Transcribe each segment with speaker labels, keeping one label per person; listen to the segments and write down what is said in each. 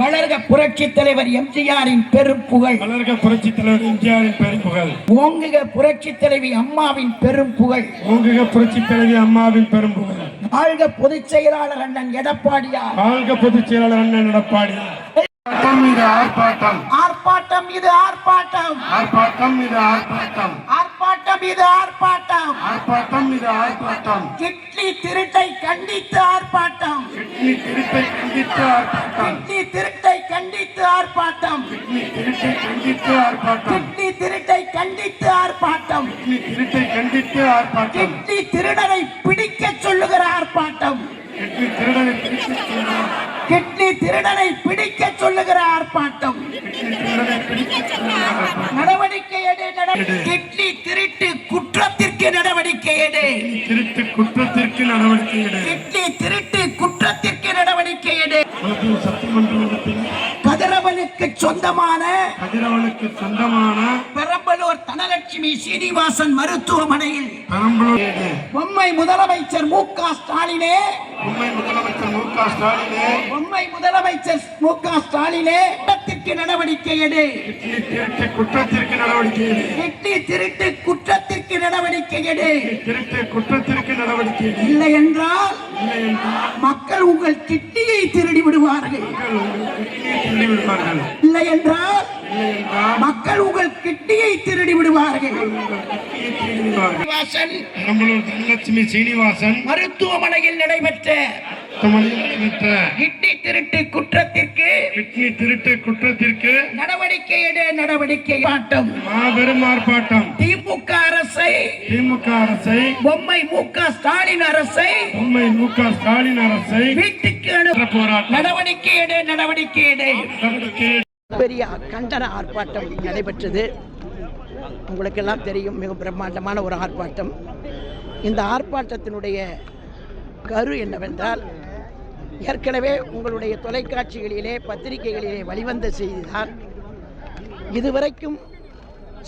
Speaker 1: வளர்க புரட்சி தலைவர் எம்ஜிஆரின் பெரும் புகழ்.
Speaker 2: வளர்க புரட்சி தலைவர் எம்ஜிஆரின் பெரும் புகழ்.
Speaker 1: ஓங்குக புரட்சி தலைவி அம்மாவின் பெரும் புகழ்.
Speaker 2: ஓங்குக புரட்சி தலைவி அம்மாவின் பெரும் புகழ்.
Speaker 1: வாழ்க பொதுச் செயலாளர் அண்ணன் எடப்பாடியார்
Speaker 2: வாழ்க பொதுச் செயலாளர் அண்ணன் எடப்பாடி ஆர்ப்பாட்டம் இது ஆர்ப்பாட்டம்.
Speaker 1: ஆர்ப்பாட்டம் இது ஆர்ப்பாட்டம்.
Speaker 2: ஆர்ப்பாட்டம் இது ஆர்ப்பாட்டம்.
Speaker 1: ஆர்ப்பாட்டம் இது ஆர்ப்பாட்டம்.
Speaker 2: ஆர்ப்பாட்டம் இது ஆர்ப்பாட்டம்.
Speaker 1: கிட்லி திருட்டை கண்டித்து ஆர்ப்பாட்டம்.
Speaker 2: கிட்னி திருட்டை கண்டித்து ஆர்ப்பாட்டம்.
Speaker 1: கிட்லி திருட்டை கண்டித்து ஆர்ப்பாட்டம்.
Speaker 2: கிட்னி திருட்டை கண்டித்து ஆர்ப்பாட்டம்.
Speaker 1: கிட்லி திருட்டை கண்டித்து ஆர்ப்பாட்டம்.
Speaker 2: கிட்னி திருட்டை கண்டித்து ஆர்ப்பாட்டம்.
Speaker 1: கிட்லி திருடனை பிடிக்க சொல்லுகிற ஆர்ப்பாட்டம்.
Speaker 2: கிட்னி திருடனை பிடித்து சொல்லுங்கள்.
Speaker 1: கிட்னி திருடனை பிடிக்க சொல்லுகிற ஆர்ப்பாட்டம்.
Speaker 2: கிட்னி.
Speaker 1: நடவடிக்கை எடு கிட்னி குற்றத்திற்கு நடவடிக்கை எடு கிட்னி திருட்டு குற்றத்திற்கு நடவடிக்கை எடு
Speaker 2: சட்டமன்றத்தில்
Speaker 1: கதிரவனுக்கு சொந்தமான
Speaker 2: கதிரவனுக்கு சொந்தமான
Speaker 1: தனலட்சுமி சீனிவாசன் மருத்துவமனையில். பொம்மை முதலமைச்சர் மு க ஸ்டாலினே.
Speaker 2: உண்மை முதலமைச்சர் மு க ஸ்டாலினே.
Speaker 1: பொம்மை முதலமைச்சர் மு க ஸ்டாலினே. குற்றத்திற்கு நடவடிக்கை எடு.
Speaker 2: குற்றத்திற்கு நடவடிக்கை எடு.
Speaker 1: கிட்னி திருட்டு குற்றத்திற்கு நடவடிக்கை எடு.
Speaker 2: திருட்டு குற்றத்திற்கு நடவடிக்கை
Speaker 1: இல்லை என்றால் மக்கள் உங்கள் கிட்னியை திருடி விடுவார்கள். இல்லை என்றால் மக்கள் உங்கள் கிட்னியை திருடி விடுவார்கள்.
Speaker 2: பெரம்பலூர் தனலட்சுமி சீனிவாசன்
Speaker 1: மருத்துவமனையில் நடைபெற்ற கிட்னி திருட்டு குற்றத்திற்கு
Speaker 2: கிட்னி திருட்டு குற்றத்திற்கு
Speaker 1: நடவடிக்கை எடு நடவடிக்கை மாட்டம்
Speaker 2: மாபெரும் ஆர்ப்பாட்டம்.
Speaker 1: திமுக அரசை
Speaker 2: திமுக அரசை
Speaker 1: பொம்மை மு க ஸ்டாலின் அரசை
Speaker 2: உண்மை மு க ஸ்டாலின் அரசை
Speaker 1: வீட்டுக்கு அனு-
Speaker 2: போராட்டம்
Speaker 1: நடவடிக்கை எடு நடவடிக்கை எடு.
Speaker 2: நடவடிக்கை
Speaker 1: பெரிய கண்டன ஆர்ப்பாட்டம் நடைபெற்றது. உங்களுக்கெல்லாம் தெரியும் மிக பிரம்மாண்டமான ஒரு ஆர்ப்பாட்டம். இந்த ஆர்ப்பாட்டத்தினுடைய கரு என்னவென்றால் ஏற்கனவே உங்களுடைய தொலைக்காட்சிகளிலே பத்திரிகைகளிலே வழிவந்த செய்திதான். இதுவரைக்கும்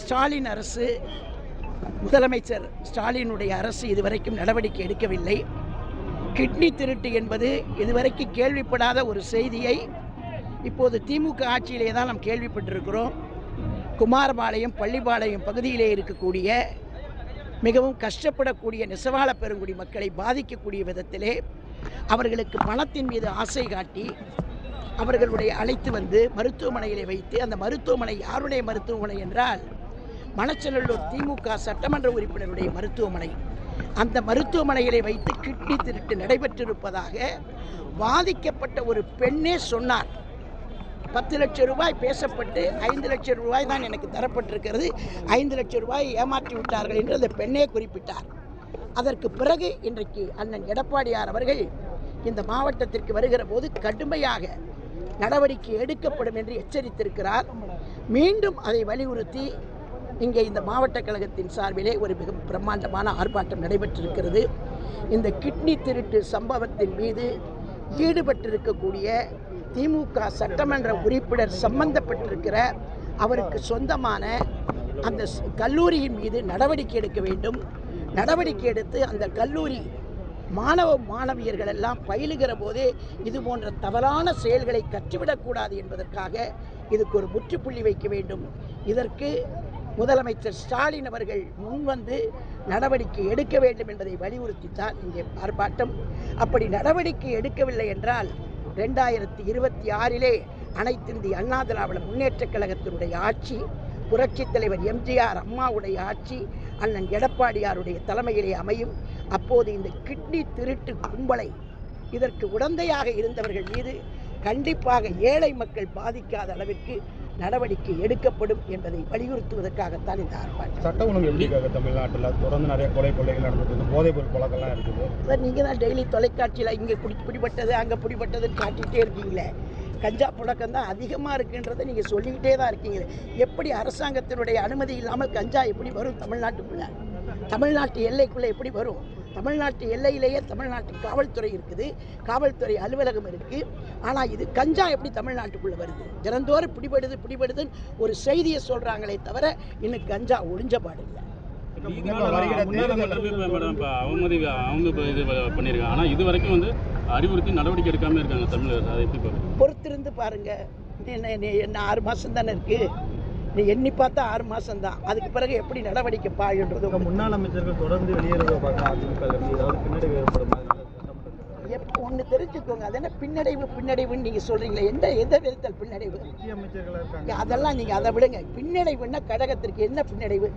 Speaker 1: ஸ்டாலின் அரசு முதலமைச்சர் ஸ்டாலினுடைய அரசு இதுவரைக்கும் நடவடிக்கை எடுக்கவில்லை. கிட்னி திருட்டு என்பது இதுவரைக்கும் கேள்விப்படாத ஒரு செய்தியை இப்போது திமுக ஆட்சியிலே தான் நாம் கேள்விப்பட்டிருக்கிறோம். குமாரபாளையம் பள்ளிப்பாளையம் பகுதியிலே இருக்கக்கூடிய மிகவும் கஷ்டப்படக்கூடிய நெசவாள பெருங்குடி மக்களை பாதிக்கக்கூடிய விதத்திலே அவர்களுக்கு பணத்தின் மீது ஆசை காட்டி அவர்களுடைய அழைத்து வந்து மருத்துவமனையில் வைத்து அந்த மருத்துவமனை யாருடைய மருத்துவமனை என்றால் மணச்சநல்லூர் திமுக சட்டமன்ற உறுப்பினருடைய மருத்துவமனை. அந்த மருத்துவமனையிலே வைத்து கிட்னி திருட்டு நடைபெற்றிருப்பதாக பாதிக்கப்பட்ட ஒரு பெண்ணே சொன்னார். பத்து லட்சம் ரூபாய் பேசப்பட்டு ஐந்து லட்சம் ரூபாய் தான் எனக்கு தரப்பட்டிருக்கிறது. ஐந்து லட்சம் ரூபாய் ஏமாற்றி விட்டார்கள் என்று அந்த பெண்ணே குறிப்பிட்டார். அதற்கு பிறகு இன்றைக்கு அண்ணன் எடப்பாடியார் அவர்கள் இந்த மாவட்டத்திற்கு வருகிற போது கடுமையாக நடவடிக்கை எடுக்கப்படும் என்று எச்சரித்திருக்கிறார். மீண்டும் அதை வலியுறுத்தி இங்கே இந்த மாவட்ட கழகத்தின் சார்பிலே ஒரு மிக பிரம்மாண்டமான ஆர்ப்பாட்டம் நடைபெற்றிருக்கிறது. இந்த கிட்னி திருட்டு சம்பவத்தின் மீது ஈடுபட்டிருக்கக்கூடிய திமுக சட்டமன்ற உறுப்பினர் சம்பந்தப்பட்டிருக்கிற அவருக்கு சொந்தமான அந்த ஸ்- கல்லூரியின் மீது நடவடிக்கை எடுக்க வேண்டும். நடவடிக்கை எடுத்து அந்த கல்லூரி மாணவ மாணவியர்கள் எல்லாம் பயிலுகிற போதே இது போன்ற தவறான செயல்களை கற்றுவிடக்கூடாது என்பதற்காக இதுக்கு ஒரு முற்றுப்புள்ளி வைக்க வேண்டும். இதற்கு முதலமைச்சர் ஸ்டாலின் அவர்கள் முன்வந்து நடவடிக்கை எடுக்க வேண்டும் என்பதை வலியுறுத்தித்தான் இங்கே ஆர்ப்பாட்டம். அப்படி நடவடிக்கை எடுக்கவில்லை என்றால் ரெண்டாயிரத்தி இருபத்தி ஆறிலே அனைத்திந்திய அண்ணா திராவிட முன்னேற்றக் கழகத்தினுடைய ஆட்சி புரட்சித் தலைவர் எம்ஜிஆர் அம்மாவுடைய ஆட்சி அண்ணன் எடப்பாடியாருடைய தலைமையிலே அமையும். அப்போது இந்த கிட்னி திருட்டு கும்பலை இதற்கு உடந்தையாக இருந்தவர்கள் மீது கண்டிப்பாக ஏழை மக்கள் பாதிக்காத அளவிற்கு நடவடிக்கை எடுக்கப்படும் என்பதை வலியுறுத்துவதற்காகத்தான் இந்த ஆர்ப்பாட்டம்.
Speaker 3: சட்டம் ஒழுங்கு எப்படி இருக்காங்க தமிழ்நாட்டில் தொடர்ந்து நிறைய கொலை கொள்ளைகள் இருக்கு? போதைப் பொருள் பழக்கம்லாம் இருக்குது.
Speaker 1: சார் நீங்கள் தான் டெய்லி தொலைக்காட்சியில் இங்கே குடி பிடிபட்டது அங்கே பிடிபட்டதுன்னு காட்டிகிட்டே இருக்கீங்களே. கஞ்சா புழக்கம் தான் அதிகமாக இருக்குன்றதை நீங்கள் சொல்லிக்கிட்டே தான் இருக்கீங்களே. எப்படி அரசாங்கத்தினுடைய அனுமதி இல்லாமல் கஞ்சா எப்படி வரும் தமிழ்நாட்டுக்குள்ளே? தமிழ்நாட்டு எல்லைக்குள்ளே எப்படி வரும்? தமிழ்நாட்டு எல்லையிலேயே தமிழ்நாட்டு காவல்துறை இருக்குது. காவல்துறை அலுவலகம் இருக்குது ஆனால் இது கஞ்சா எப்படி தமிழ்நாட்டுக்குள்ளே வருது? தினந்தோறும் பிடிபடுது பிடிபடுதுன்னு ஒரு செய்தியை சொல்கிறாங்களே தவிர இன்னும் கஞ்சா ஒழிஞ்ச பாடு இல்லை.
Speaker 4: இது பண்ணியிருக்காங்க ஆனால் இது வரைக்கும் வந்து அறிவுறுத்தி நடவடிக்கை எடுக்காம இருக்காங்க பார்க்குறீங்க?
Speaker 1: பொறுத்திருந்து பாருங்க. என்ன ஆறு மாதம் தானே இருக்கு. நீ எண்ணி பார்த்தா ஆறு மாதம் தான் அதுக்கு பிறகு எப்படி நடவடிக்கை பாயுன்றது
Speaker 5: முன்னாள் அமைச்சர்கள் தொடர்ந்து வெளியேறத பார்க்கலாம்
Speaker 1: எப்போ ஒன்று தெரிஞ்சுக்கோங்க. அது என்ன பின்னடைவு பின்னடைவுன்னு நீங்கள் சொல்கிறீங்களே எந்த எந்த விதத்தில் பின்னடைவு அதெல்லாம் நீங்கள் அதை விடுங்க. பின்னடைவுன்னா கழகத்திற்கு என்ன பின்னடைவு?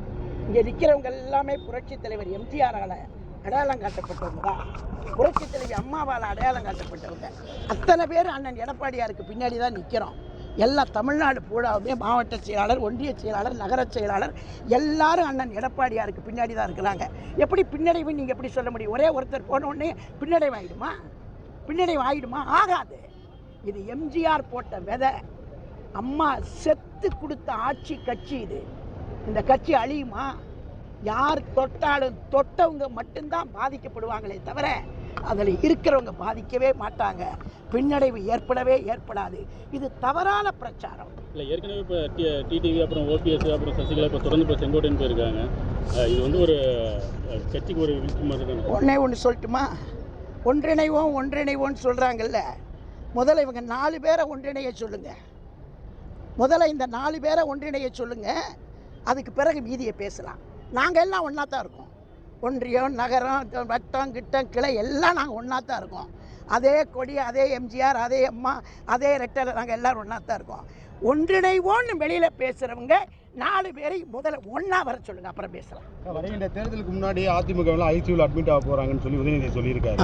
Speaker 1: இங்கே நிற்கிறவங்க எல்லாமே புரட்சி தலைவர் எம்ஜிஆரால் அடையாளம் காட்டப்பட்டவங்க தான். புரட்சி தலைவி அம்மாவால் அடையாளம் காட்டப்பட்டவங்க. அத்தனை பேர் அண்ணன் எடப்பாடியாருக்கு பின்னாடி தான் நிற்கிறோம் எல்லா தமிழ்நாடு பூராவுமே மாவட்ட செயலாளர் ஒன்றிய செயலாளர் நகர செயலாளர் எல்லாரும் அண்ணன் எடப்பாடியாருக்கு பின்னாடி தான் இருக்கிறாங்க. எப்படி பின்னடைவு நீங்கள் எப்படி சொல்ல முடியும்? ஒரே ஒருத்தர் போன உடனே பின்னடைவு ஆகிடுமா பின்னடைவு ஆகிடுமா ஆகாது. இது எம்ஜிஆர் போட்ட விதை. அம்மா செத்து கொடுத்த ஆட்சி கட்சி இது. இந்த கட்சி அழியுமா? யார் தொட்டாலும் தொட்டவங்க மட்டும்தான் பாதிக்கப்படுவாங்களே தவிர அதில் இருக்கிறவங்க பாதிக்கவே மாட்டாங்க. பின்னடைவு ஏற்படவே ஏற்படாது. இது தவறான பிரச்சாரம்.
Speaker 4: இல்லை ஏற்கனவே இப்போ டிடிவி அப்புறம் ஓபிஎஸ் அப்புறம் சசிகலா இப்போ தொடர்ந்து இப்போ செங்கோட்டையன் போயிருக்காங்க. இது வந்து ஒரு கட்சிக்கு ஒரு தானே?
Speaker 1: ஒன்றே ஒன்று சொல்லட்டுமா? ஒன்றிணைவோம் ஒன்றிணைவோன்னு சொல்கிறாங்கல்ல முதல்ல இவங்க நாலு பேரை ஒன்றிணைய சொல்லுங்க. முதல்ல இந்த நாலு பேரை ஒன்றிணைய சொல்லுங்க. அதுக்கு பிறகு மீதியை பேசலாம். நாங்கள் எல்லாம் ஒன்றா தான் இருக்கோம். ஒன்றியம் நகரம் வட்டம் கிட்டம் கிளை எல்லாம் நாங்கள் ஒன்றா தான் இருக்கோம். அதே கொடி அதே எம்ஜிஆர் அதே அம்மா அதே ரெட்டலை நாங்கள் எல்லாரும் ஒன்றா தான் இருக்கோம். ஒன்றிணைவோன்னு வெளியில் பேசுகிறவங்க நாலு பேரை முதல்ல ஒன்றா வர சொல்லுங்கள் அப்புறம் பேசலாம்.
Speaker 3: வருகின்ற தேர்தலுக்கு முன்னாடி அதிமுக ஐசியூவில் அட்மிட் ஆக போறாங்கன்னு சொல்லி உதயநிதி சொல்லியிருக்காரு?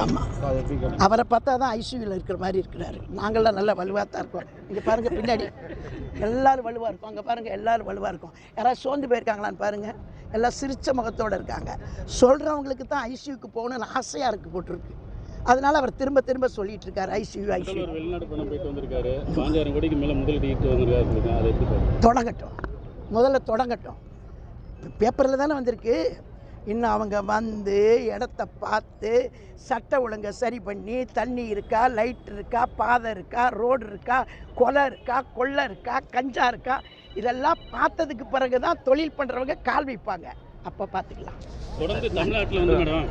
Speaker 1: அவரை பார்த்தா தான் ஐசியூவில் இருக்கிற மாதிரி இருக்கிறாரு. நாங்கள்லாம் நல்லா வலுவாக தான் இருக்கோம். இங்கே பாருங்கள் பின்னாடி. எல்லாரும் வலுவாக இருக்கும். அங்கே பாருங்கள் எல்லாரும் வலுவாக இருக்கும். யாராவது சோர்ந்து போயிருக்காங்களான்னு பாருங்கள் எல்லாம் சிரிச்ச முகத்தோடு இருக்காங்க. சொல்கிறவங்களுக்கு தான் ஐசியூக்கு போகணும்னு ஆசையாக இருக்குது போட்டிருக்கு. அதனால அவர் திரும்ப திரும்ப சொல்லிட்டு இருக்காரு ஐசியூ ஐசியூ தொடங்கட்டும். முதல்ல தொடங்கட்டும். பேப்பரில் தானே வந்திருக்கு. இன்னும் அவங்க வந்து இடத்த பார்த்து சட்ட ஒழுங்கை சரி பண்ணி தண்ணி இருக்கா லைட் இருக்கா பாதை இருக்கா ரோடு இருக்கா கொலை இருக்கா கொள்ளை இருக்கா கஞ்சா இருக்கா இதெல்லாம் பார்த்ததுக்கு பிறகு தான் தொழில் பண்ணுறவங்க கால் வைப்பாங்க. அப்போ பார்த்துக்கலாம்
Speaker 4: தொடர்ந்து தமிழ்நாட்டில் வந்து மேடம்